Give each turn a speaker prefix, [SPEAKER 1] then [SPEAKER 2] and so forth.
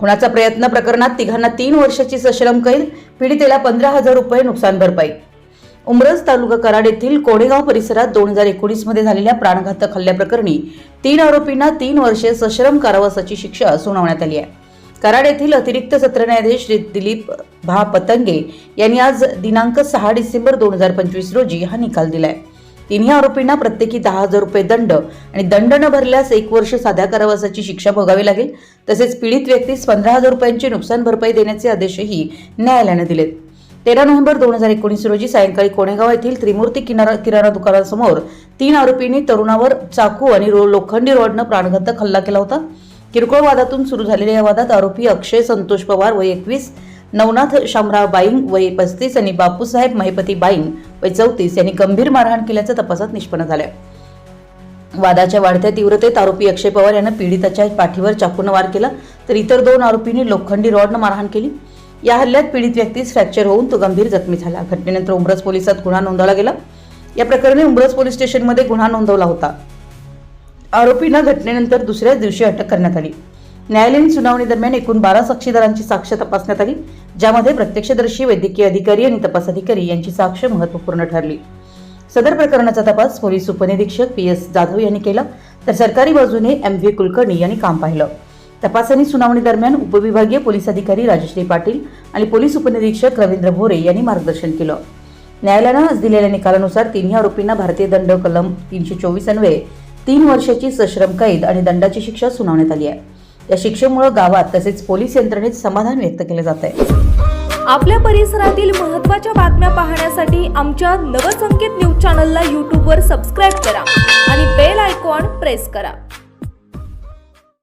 [SPEAKER 1] खुनाचा प्रयत्न प्रकरणात तिघांना तीन वर्षाची सश्रम कैद पीडितेला पंधरा हजार रुपये नुकसान भरपाई. उमरज तालुका कराड येथील कोडेगाव परिसरात दोन हजार एकोणीसमध्ये झालेल्या प्राणघातक हल्ल्याप्रकरणी तीन आरोपींना तीन वर्षे सश्रम कारावासाची शिक्षा सुनावण्यात आली आहे. कराड येथील अतिरिक्त सत्र न्यायाधीश श्री दिलीप भा पतंगे यांनी आज दिनांक सहा डिसेंबर दोन हजार पंचवीस रोजी हा निकाल दिलाय. तिन्ही आरोपींना प्रत्येकी दहा हजार रुपये दंड आणि दंड न भरल्यास एक वर्ष साध्या कारावासाची शिक्षा भोगावी लागेल. तसेच पीडित व्यक्तीस पंधरा हजार रुपयांची नुकसान भरपाई देण्याचे आदेशही न्यायालयाने दिलेत. तेरा नोव्हेंबर दोन हजार एकोणीस रोजी सायंकाळी कोणेगाव येथील त्रिमूर्ती किनारा किराणा दुकानासमोर तीन आरोपींनी तरुणावर चाकू आणि रो लोखंडी रॉडनं प्राणघातक हल्ला केला होता. किरकोळ वादातून सुरू झालेल्या या वादात आरोपी अक्षय संतोष पवार व एकवीस नवनाथ शामराव बाईंग वय पस्तीस आणि बापूसाहेब महिपती बाईंग वय चौतीस यांनी गंभीर मारहाण केल्याचं तपासात निष्पन्न झालं वादाच्या वाढत्या तीव्रतेत आरोपी अक्षय पवार यानं पीडिताच्या पाठीवर चाकूनं वार केला तर इतर दोन आरोपींनी लोखंडी रॉडनं मारहाण केली. या हल्ल्यात पीडित व्यक्तीस फ्रॅक्चर होऊन तो गंभीर जखमी झाला. घटनेनंतर उमरस पोलिसात गुन्हा नोंदवला गेला. या प्रकरणी उमरस पोलीस स्टेशनमध्ये गुन्हा नोंदवला होता. आरोपींना घटनेनंतर दुसऱ्याच दिवशी अटक करण्यात आली. न्यायालयीन सुनावणी दरम्यान एकूण बारा साक्षीदारांची साक्ष तपासण्यात आली ज्यामध्ये प्रत्यक्षदर्शी वैद्यकीय अधिकारी आणि तपास अधिकारी यांची साक्ष महत्त्वपूर्ण ठरली. सदर प्रकरणाचा तपास पोलीस उपनिरीक्षक पी एस जाधव यांनी केला तर सरकारी बाजूने एम व्ही कुलकर्णी यांनी काम पाहिलं. तपास आणि सुनावणी दरम्यान उपविभागीय पोलीस अधिकारी राजश्री पाटील आणि पोलीस उपनिरीक्षक रवींद्र भोरे यांनी मार्गदर्शन केलं. न्यायालयानं आज दिलेल्या निकालानुसार तिन्ही आरोपींना भारतीय दंड कलम तीनशे चोवीस अन्वये तीन वर्षाची सश्रम कैद आणि दंडाची शिक्षा सुनावण्यात आली आहे. या शिक्षेमुळे गावात तसेच पोलीस यंत्रणेत समाधान व्यक्त केले जात आहे.
[SPEAKER 2] आपल्या परिसरातील महत्त्वाच्या बातम्या पाहण्यासाठी आमच्या नवसंकेत न्यूज चॅनलला यूट्यूबवर सबस्क्राईब करा आणि बेल आयकॉन प्रेस करा.